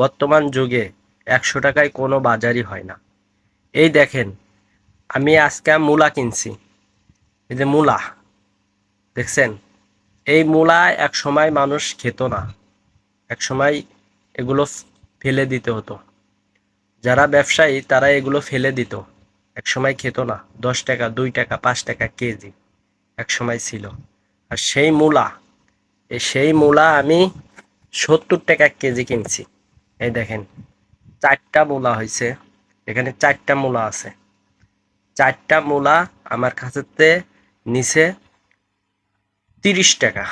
বর্তমান যুগে একশো টাকায় কোনো বাজারই হয় না। এই দেখেন, আমি আজকে মূলা কিনছি। এই যে মূলা, দেখছেন? এই মূলা এক সময় মানুষ খেত না। এক সময় এগুলো ফেলে দিতে হতো। যারা ব্যবসায়ী, তারা এগুলো ফেলে দিত। এক সময় খেত না, দশ টাকা, দুই টাকা, পাঁচ টাকা কেজি এক সময় ছিল। আর সেই মূলা সেই মূলা আমি সত্তর টাকা কেজি কিনছি। এই দেখেন, চারটা মূলা হয়েছে এখানে চারটা মূলা আছে। চারটা মূলা আমার কাছেতে নিচে তিরিশ টাকা।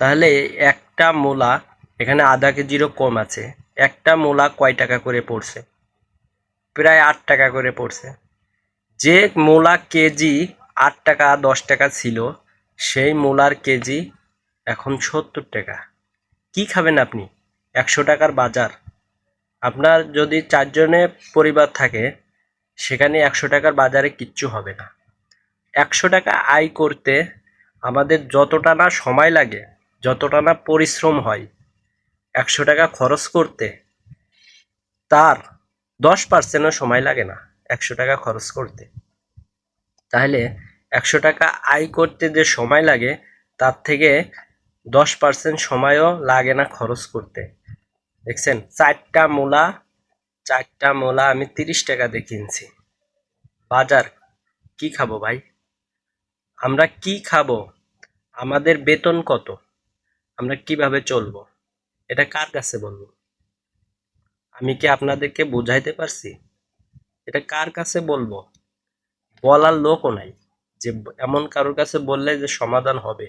তাহলে একটা মূলা, এখানে আধা কেজিরও কম আছে, একটা মূলা কয় টাকা করে পড়ছে? প্রায় আট টাকা করে পড়ছে। যে মূলা কেজি আট টাকা, দশ টাকা ছিল, সেই মূলার কেজি এখন সত্তর টাকা। কি খাবেন আপনি? একশো টাকার বাজার। আপনার যদি চারজনে পরিবার থাকে, সেখানে একশো টাকার বাজারে কিচ্ছু হবে না। একশো টাকা আয় করতে আমাদের যতটা না সময় লাগে, যতটা না পরিশ্রম হয়, একশো টাকা খরচ করতে তার দশ পার্সেন্টও সময় লাগে না একশো টাকা খরচ করতে। তাহলে একশো টাকা আয় করতে যে সময় লাগে, তার থেকে দশ পার্সেন্ট সময়ও লাগে না খরচ করতে। দেখছেন, চারটা মূলা চারটা মূলা আমি তিরিশ টাকা দিয়ে কিনছি। বাজার, কি খাব ভাই? আমরা কি খাব? আমাদের বেতন কত? আমরা কীভাবে চলবো? এটা কার কাছে বলব? আমি কি আপনাদেরকে বুঝাইতে পারছি? এটা কার কাছে বলব? বলার লোকও নাই, যে এমন কারোর কাছে বললে যে সমাধান হবে।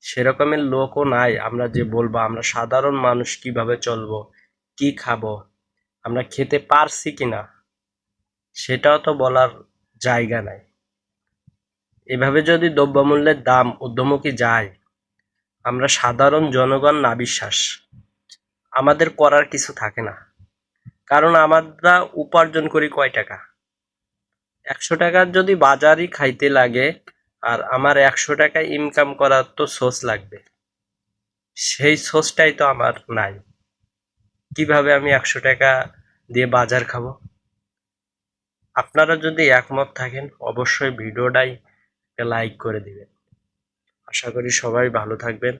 সেরকমের লোকও নাই। আমরা যে বলব, আমরা সাধারণ মানুষ কীভাবে চলবো, কি খাব, আমরা খেতে পারছি কিনা, সেটাও তো বলার জায়গা নাই। এভাবে যদি দ্রব্যমূল্যের দাম ঊর্ধ্বমুখী যায়, আমরা সাধারণ জনগণ না বিশ্বাস। আমাদের করার কিছু থাকে না। কারণ আমরা উপার্জন করি কয় টাকা? একশো টাকার যদি বাজারই খাইতে লাগে আর আমার একশো টাকা ইনকাম করার তো সোর্স লাগবে। সেই সোর্সটাই তো আমার নাই। কীভাবে আমি একশো টাকা দিয়ে বাজার খাব? আপনারা যদি একমত থাকেন, অবশ্যই ভিডিওটাই লাইক করে দিবেন। আশা করি সবাই ভালো থাকবেন।